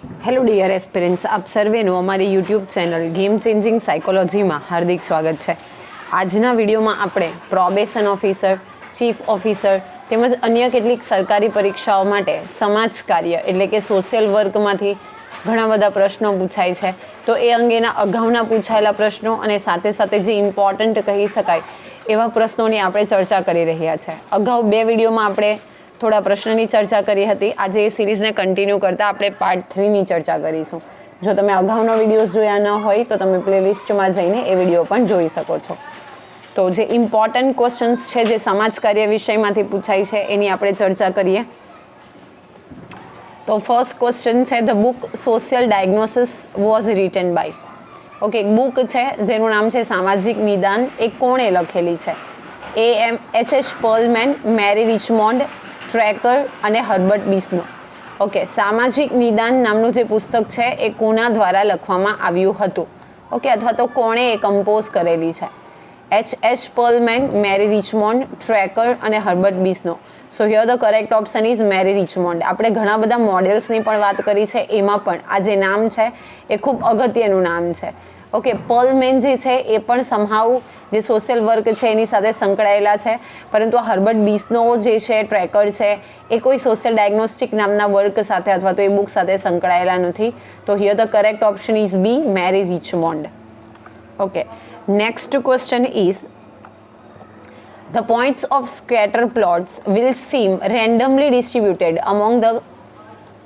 Hello dear aspirants આપ સર્વેનું અમારી યુટ્યુબ ચેનલ ગેમ ચેન્જિંગ સાયકોલોજીમાં હાર્દિક સ્વાગત છે. આજના વિડીયોમાં આપણે પ્રોબેશન ઓફિસર ચીફ ઓફિસર તેમજ અન્ય કેટલીક સરકારી પરીક્ષાઓ માટે સમાજ કાર્ય એટલે કે સોશિયલ વર્કમાંથી ઘણા બધા પ્રશ્નો પૂછાય છે. તો એ અંગેના અગાઉના પૂછાયેલા પ્રશ્નો અને સાથે સાથે જે ઇમ્પોર્ટન્ટ કહી શકાય એવા પ્રશ્નોની આપણે ચર્ચા કરી રહ્યા છે. અગાઉ બે વિડીયોમાં આપણે થોડા પ્રશ્નની ચર્ચા કરી હતી. આજે એ સિરીઝને કન્ટિન્યુ કરતાં આપણે પાર્ટ થ્રીની ચર્ચા કરીશું. જો તમે અગાઉના વિડીયોઝ જોયા ન હોય, તો તમે પ્લેલિસ્ટમાં જઈને એ વીડિયો પણ જોઈ શકો છો. તો જે ઇમ્પોર્ટન્ટ ક્વેશ્ચન્સ છે, જે સમાજ કાર્ય વિષયમાંથી પૂછાય છે, એની આપણે ચર્ચા કરીએ. તો ફર્સ્ટ ક્વેશ્ચન છે the book social diagnosis was written by okay એક બુક છે, જેનું નામ છે સામાજિક નિદાન એ કોણે લખેલી છે? A M H H Perlman Mary Richmond Tracker અને હર્બર્ટ બીસનો ઓકે, સામાજિક નિદાન નામનું જે પુસ્તક છે, એ કોના દ્વારા લખવામાં આવ્યું હતું. ઓકે, અથવા તો કોણે એ કમ્પોઝ કરેલી છે. H H Perlman, Mary Richmond, Tracker અને Herbert Bisno so here the correct option is Mary Richmond. આપણે ઘણા બધા મોડેલ્સની પણ વાત કરી છે, એમાં પણ. આ જે નામ છે, એ ખૂબ અગત્યનું નામ છે. ઓકે પર્લમેન જે છે એ પણ સમહાઉ જે સોશિયલ વર્ક છે એની સાથે સંકળાયેલા છે. પરંતુ હર્બર્ટ બીસનો જે છે ટ્રેકર છે, એ કોઈ સોશિયલ ડાયગ્નોસ્ટિક નામના વર્ક સાથે અથવા તો એ બુક સાથે સંકળાયેલા નથી. તો here the correct option is B Mary Richmond okay next question is The points of scatter plots will seem randomly distributed among the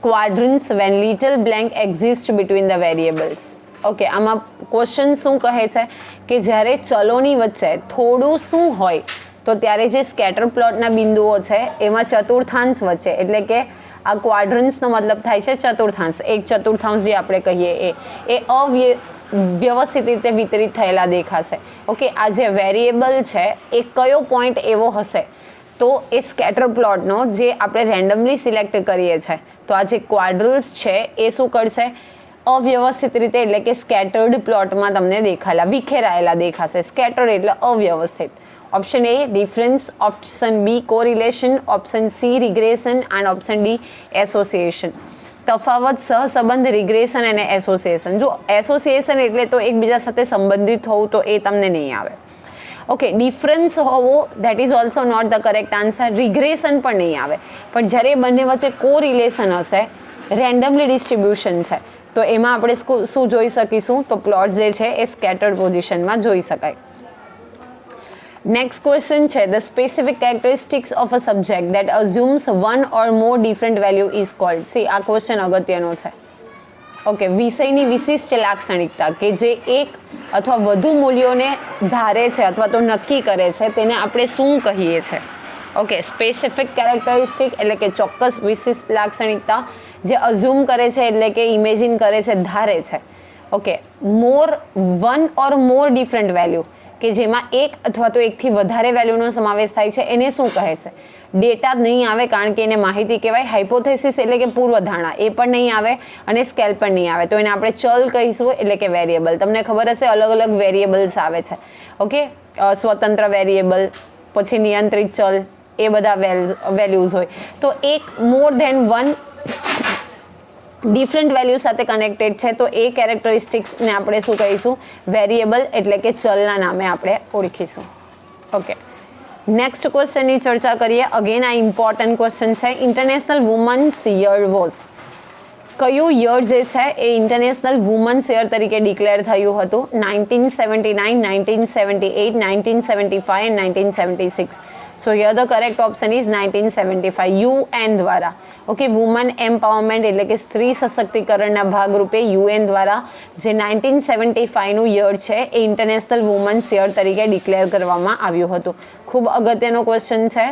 quadrants when little blank exists between the variables. Okay આમાં question શું કહે છે? કે જ્યારે ચલોની વચ્ચે થોડું શું હોય, તો ત્યારે જે સ્કેટર પ્લોટના બિંદુઓ છે, એમાં ચતુર્થાંશ વચ્ચે. એટલે કે આ ક્વાડ્રન્સનો મતલબ થાય છે ચતુર્થાંશ. એક ચતુર્થાંશ જે આપણે કહીએ એ. એ અવ્ય, વ્યવસ્થિત રીતે વિતરિત થયેલા દેખાશે. ઓકે આ જે વેરિએબલ છે, એ કયો પોઈન્ટ એવો હશે? તો એ સ્કેટર પ્લોટનો જે આપણે રેન્ડમલી સિલેક્ટ કરીએ છીએ તો આ જે ક્વાડ્રલ્સ છે, એ શું કરશે? અવ્યવસ્થિત રીતે એટલે કે સ્કેટર્ડ પ્લોટમાં તમને દેખાયેલા, વિખેરાયેલા દેખાશે. સ્કેટર એટલે અવ્યવસ્થિત. Option A difference option B correlation option C regression and option D association તફાવત, સહસંબંધ રિગ્રેશન અને એસોસિએશન જો એસોસિએશન એટલે તો એકબીજા સાથે સંબંધિત હોવું તો એ તમને નહીં આવે. ઓકે ડિફરન્સ હોવો that is also not the correct answer regression પણ નહીં આવે. પણ જ્યારે બંને વચ્ચે કો રિલેશન હશે રેન્ડમલી ડિસ્ટ્રીબ્યુશન છે. તો એમાં આપણે શું જોઈ શકીશું? તો પ્લોટ જે છે એ સ્કેટર્ડ પોઝિશનમાં જોઈ શકાય. નેક્સ્ટ ક્વેશ્ચન છે the specific characteristics of a subject that assumes one or more different value is called C આ ક્વેશ્ચન અગત્યનો છે. ઓકે વિષયની વિશિષ્ટ લાક્ષણિકતા કે જે એક અથવા વધુ મૂલ્યોને ધારે છે અથવા તો નક્કી કરે છે, તેને આપણે શું કહીએ છીએ ઓકે સ્પેસિફિક કેરેક્ટરિસ્ટિક એટલે કે ચોક્કસ વિશિષ્ટ લાક્ષણિકતા જે અઝ્યુમ કરે છે એટલે કે ઇમેજિન કરે છે, ધારે છે. Okay more one or more different value કે જેમાં એક અથવા તો એકથી વધારે વેલ્યુનો સમાવેશ થાય છે, એને શું કહે છે? ડેટા નહીં આવે કારણ કે એને માહિતી કહેવાય હાઇપોથેસિસ એટલે કે પૂર્વધારણા, એ પણ નહીં આવે અને સ્કેલ પણ નહીં આવે. તો એને આપણે ચલ કહીશું એટલે કે વેરિયેબલ તમને ખબર હશે અલગ અલગ વેરિયેબલ્સ આવે છે. ઓકે સ્વતંત્ર વેરિયેબલ પછી નિયંત્રિત ચલ, એ બધા વેલ્યુઝ હોય. તો એક more than one different value સાથે કનેક્ટેડ છે. તો એ કેરેક્ટરિસ્ટિક્સને આપણે શું કહીશું? વેરિયેબલ એટલે કે ચલના નામે આપણે ઓળખીશું. ઓકે નેક્સ્ટ ક્વેશ્ચનની ચર્ચા કરીએ. અગેન આ ઇમ્પોર્ટન્ટ ક્વેશ્ચન છે. ઇન્ટરનેશનલ વુમન્સ યર વોઝ કયું યર જે છે એ ઇન્ટરનેશનલ વુમન્સ યર તરીકે ડિક્લેર થયું હતું? Nineteen seventy nine nineteen seventy eight nineteen seventy five nineteen seventy six so year the correct option is nineteen seventy five UN દ્વારા okay woman empowerment એટલે કે સ્ત્રી સશક્તિકરણના ભાગરૂપે યુએન દ્વારા જે નાઇન્ટીન સેવન્ટી ફાઇવનું યર છે, એ ઇન્ટરનેશનલ વુમન્સ યર તરીકે ડિક્લેર કરવામાં આવ્યું હતું. ખૂબ અગત્યનો ક્વેશ્ચન છે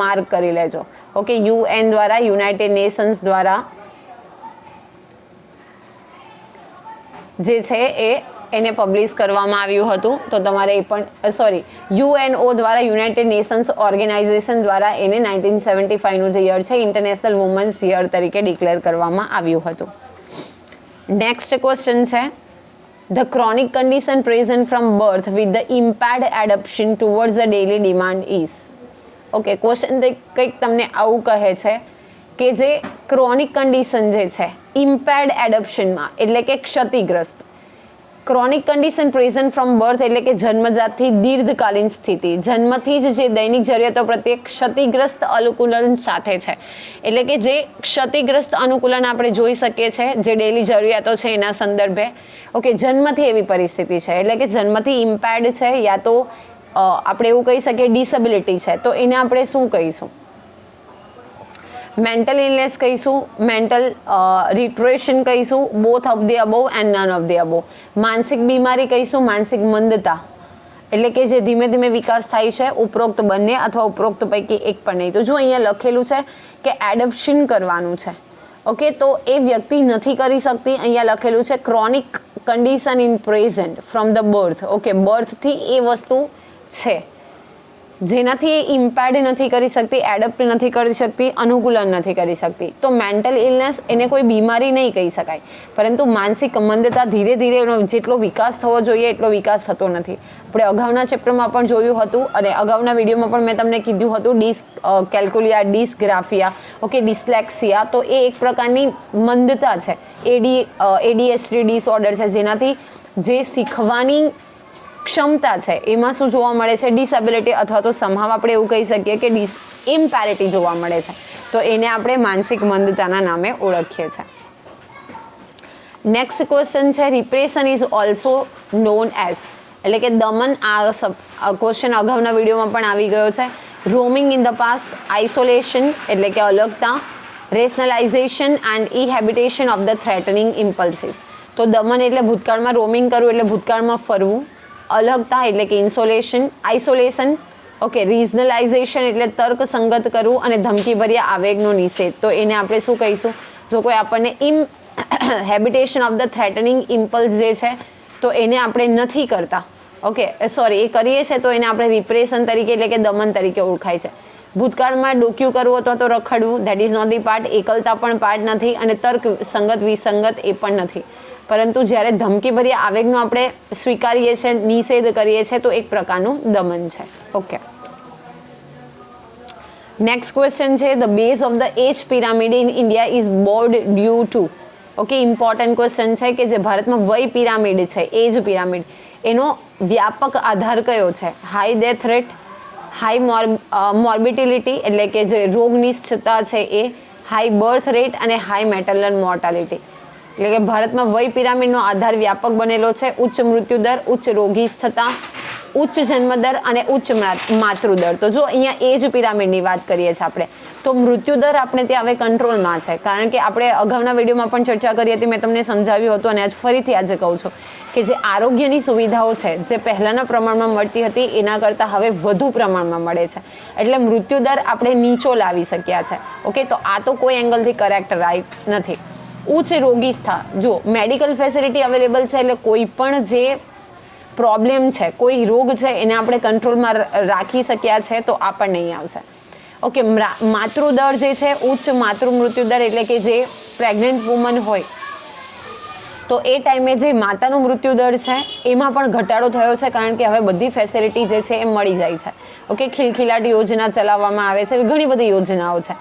માર્ક કરી લેજો. ઓકે યુએન દ્વારા યુનાઇટેડ નેશન્સ દ્વારા જે છે એ એને પબ્લિશ કરવામાં આવ્યું હતું. તો તમારે એ પણ સોરી યુએનઓ દ્વારા, યુનાઇટેડ નેશન્સ ઓર્ગેનાઇઝેશન દ્વારા એને નાઇન્ટીન સેવન્ટી ફાઇવનું જે યર છે, ઇન્ટરનેશનલ વુમન્સ યર તરીકે ડિક્લેર કરવામાં આવ્યું હતું. નેક્સ્ટ ક્વેશ્ચન છે. The chronic condition present from birth with the impaired adaptation towards the daily demand is okay question કંઈક તમને આવું કહે છે કે જે ક્રોનિક કન્ડિશન જે છે ઇમ્પેર્ડ એડપ્શનમાં એટલે કે ક્ષતિગ્રસ્ત chronic condition present from birth એટલે કે જન્મજાતથી દીર્ઘકાલીન સ્થિતિ. જન્મથી જ જે દૈનિક જરૂરિયાતો પ્રત્યે ક્ષતિગ્રસ્ત અનુકૂલન સાથે છે. એટલે કે જે ક્ષતિગ્રસ્ત અનુકૂલન આપણે જોઈ શકીએ છીએ જે ડેલી જરૂરિયાતો છે એના સંદર્ભે. ઓકે જન્મથી એવી પરિસ્થિતિ છે. એટલે કે જન્મથી ઇમ્પેર્ડ છે, યા તો આપણે એવું કહી શકીએ ડિસેબિલિટી છે. તો એને આપણે શું કહીશું? મેન્ટલ ઇલનેસ કહીશું મેન્ટલ રિટ્રેશન કહીશું both of the above and none of the above માનસિક બીમારી કહીશું, માનસિક મંદતા. એટલે કે જે ધીમે ધીમે વિકાસ થાય છે, ઉપરોક્ત બંને અથવા ઉપરોક્ત પૈકી એક પણ નહીં. તો જો અહીંયા લખેલું છે કે એડપ્શન કરવાનું છે. ઓકે તો એ વ્યક્તિ નથી કરી શકતી. અહીંયા લખેલું છે chronic condition in present from the birth okay બર્થથી એ વસ્તુ છે. જેનાથી ઇમ્પેર્ડ નથી કરી શકતી એડપ્ટ નથી કરી શકતી અનુકૂલન નથી કરી શકતી. તો મેન્ટલ ઇલનેસ એને કોઈ બીમારી નહીં કહી શકાય. પરંતુ માનસિક મંદતા ધીરે ધીરે એનો જેટલો વિકાસ થવો જોઈએ, એટલો વિકાસ થતો નથી. આપણે અગાઉના ચેપ્ટરમાં પણ જોયું હતું અને અગાઉના વિડીયોમાં પણ મેં તમને કીધું હતું dyscalculia dysgraphia, okay, dyslexia. તો એ એક પ્રકારની મંદતા છે. એડી એડીએસડી ડિસઓર્ડર છે. જેનાથી જે શીખવાની ક્ષમતા છે. એમાં શું જોવા મળે છે? ડિસેબિલિટી અથવા તો સંભાવ આપણે એવું કહી શકીએ કે ડિસ ઇમ્પેરિટી જોવા મળે છે. તો એને આપણે માનસિક મંદતાના નામે ઓળખીએ છીએ નેક્સ્ટ ક્વેશ્ચન છે repression is also known as એટલે કે દમન આ ક્વેશ્ચન અગાઉના વિડીયોમાં પણ આવી ગયો છે. Roaming in the past isolation એટલે કે અલગતા rationalization and inhibition of the threatening impulses તો દમન એટલે ભૂતકાળમાં રોમિંગ કરવું એટલે ભૂતકાળમાં ફરવું. અલગતા એટલે કે ઇન્સોલેશન આઇસોલેશન ઓકે રિઝનલાઇઝેશન એટલે તર્ક સંગત કરવું અને ધમકીભર્યા આવેગનો નિષેધ. તો એને આપણે શું કહીશું? જો કોઈ આપણને inhibition of the threatening impulse જે છે, તો એને આપણે નથી કરતા. ઓકે સોરી એ કરીએ છીએ તો એને આપણે રિપ્રેશન તરીકે એટલે કે દમન તરીકે ઓળખાય છે. ભૂતકાળમાં ડોક્યું કરવું અથવા તો રખડવું that is not the part એકલતા પણ પાર્ટ નથી અને તર્ક સંગત વિસંગત એ પણ નથી. પરંતુ જ્યારે ધમકીભરી આવેગનો આપણે સ્વીકારીએ છીએ નિષેધ કરીએ છીએ તો એક પ્રકારનું દમન છે. ઓકે નેક્સ્ટ ક્વેશ્ચન છે the base of the age pyramid in India is broad due to okay important question છે કે જે ભારતમાં વય પિરામિડ છે એજ પિરામિડ એનો વ્યાપક આધાર કયો છે? High death rate high morbidity એટલે કે જે રોગનિષ્ઠતા છે એ હાઈ બર્થ રેટ અને હાઈ મેટલ મોર્ટાલિટી એટલે કે ભારતમાં વય પિરામિડનો આધાર વ્યાપક બનેલો છે. ઉચ્ચ મૃત્યુદર, ઉચ્ચ રોગીસ્થતા ઉચ્ચ જન્મદર અને ઉચ્ચ માતૃદર. તો જો અહીંયા એજ પિરામિડની વાત કરીએ છીએ આપણે, તો મૃત્યુદર આપણે ત્યાં હવે કંટ્રોલમાં છે. કારણ કે આપણે અગાઉના વિડીયોમાં પણ ચર્ચા કરી હતી, મેં તમને સમજાવ્યું હતું અને આજ ફરીથી આજે કહું છું કે જે આરોગ્યની સુવિધાઓ છે, જે પહેલાંના પ્રમાણમાં મળતી હતી, એના કરતાં હવે વધુ પ્રમાણમાં મળે છે. એટલે મૃત્યુદર આપણે નીચો લાવી શક્યા છે. ઓકે? તો આ તો કોઈ એંગલથી કરેક્ટ રાઈટ નથી. ઉચ્ચ રોગીસ્થા જો મેડિકલ ફેસિલિટી અવેલેબલ છે એટલે કોઈ પણ જે પ્રોબ્લેમ છે, કોઈ રોગ છે, એને આપણે કંટ્રોલમાં રાખી શક્યા છે, તો આ પણ નહીં આવશે. ઓકે માતૃદર જે છે, ઉચ્ચ માતૃ મૃત્યુદર એટલે કે જે પ્રેગ્નન્ટ વુમન હોય, તો એ ટાઈમે જે માતાનો મૃત્યુદર છે, એમાં પણ ઘટાડો થયો છે, કારણ કે હવે બધી ફેસિલિટી જે છે, એ મળી જાય છે. ઓકે ખિલખિલાટ યોજના ચલાવવામાં આવે છે, એવી ઘણી બધી યોજનાઓ છે.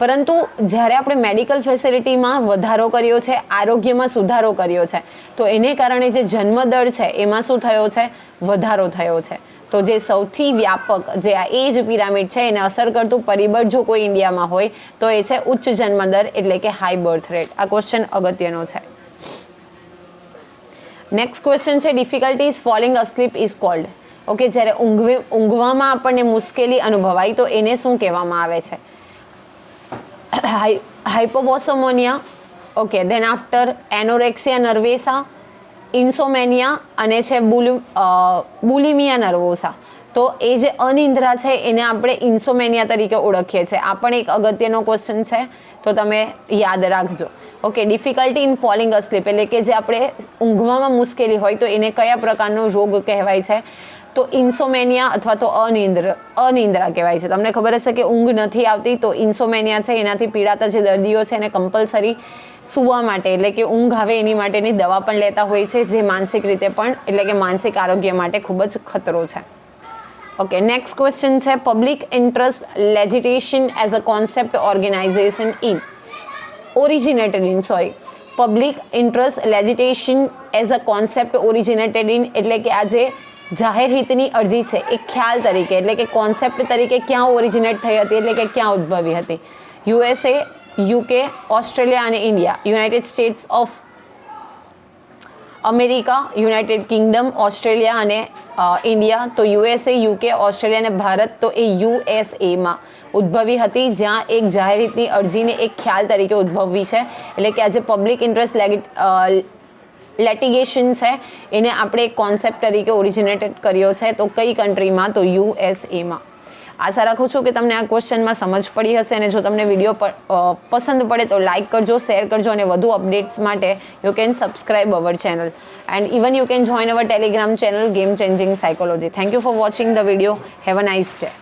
પરંતુ જ્યારે આપણે મેડિકલ ફેસિલિટીમાં વધારો કર્યો છે, આરોગ્યમાં સુધારો કર્યો છે, તો એને કારણે જે જન્મદર છે, એમાં શું થયો છે? વધારો થયો છે. તો જે સૌથી વ્યાપક જે આ એજ પિરામિડ છે, એને અસર કરતું પરિબળ જો કોઈ ઇન્ડિયામાં હોય, તો એ છે ઉચ્ચ જન્મદર એટલે કે હાઈ બર્થ રેટ આ ક્વેશ્ચન અગત્યનો છે. નેક્સ્ટ ક્વેશ્ચન છે difficulties falling asleep is called okay જ્યારે ઊંઘવે, ઊંઘવામાં આપણને મુશ્કેલી અનુભવાય, તો એને શું કહેવામાં આવે છે? હાઇપોબોસોમોનિયા okay then after anorexia nervosa insomnia અને છે બુલુ બુલિમિયા નર્વોસા તો એ જે અનિંદ્રા છે, એને આપણે ઇન્સોમેનિયા તરીકે ઓળખીએ છીએ. આ પણ એક અગત્યનો ક્વેશ્ચન છે, તો તમે યાદ રાખજો. Okay difficulty in falling asleep એટલે કે જે આપણે ઊંઘવામાં મુશ્કેલી હોય, તો એને કયા પ્રકારનો રોગ કહેવાય છે? તો ઇન્સોમેનિયા અથવા તો અનિંદ્ર, અનિંદ્રા કહેવાય છે. તમને ખબર હશે કે ઊંઘ નથી આવતી તો ઇન્સોમેનિયા છે, એનાથી પીડાતા જે દર્દીઓ છે એને કમ્પલસરી સૂવા માટે, એટલે કે ઊંઘ આવે એની માટેની દવા પણ લેતા હોય છે, જે માનસિક રીતે પણ, એટલે કે માનસિક આરોગ્ય માટે ખૂબ જ ખતરો છે. ઓકે નેક્સ્ટ ક્વેશ્ચન છે public interest litigation as a concept organization in originated in sorry public interest litigation as a concept originated in એટલે કે આ જે જાહેર હિતની અરજી છે, એ ખ્યાલ તરીકે, એટલે કે કોન્સેપ્ટ તરીકે ક્યાં ઓરિજિનેટ થઈ હતી, એટલે કે ક્યાં ઉદ્ભવી હતી. યુએસએ યુકે ઓસ્ટ્રેલિયા અને India United States of America United Kingdom Australia અને ઇન્ડિયા તો યુએસએ યુકે ઓસ્ટ્રેલિયા અને ભારત, તો એ યુએસએમાં ઉદ્ભવી હતી, જ્યાં એક જાહેર હિતની અરજીને એક ખ્યાલ તરીકે ઉદ્ભવી છે. એટલે કે આજે પબ્લિક ઇન્ટરેસ્ટ લેટિગેશન છે, એને આપણે કોન્સેપ્ટ તરીકે ઓરિજિનેટેડ કર્યો છે, તો કઈ કન્ટ્રીમાં તો યુએસએમાં આશા રાખું છું કે તમને આ ક્વેશ્ચનમાં સમજ પડી હશે અને જો તમને વીડિયો પસંદ પડે તો લાઇક કરજો શેર કરજો અને વધુ અપડેટ્સ માટે you can subscribe our channel and even you can join our Telegram channel game changing psychology thank you for watching the video have a nice day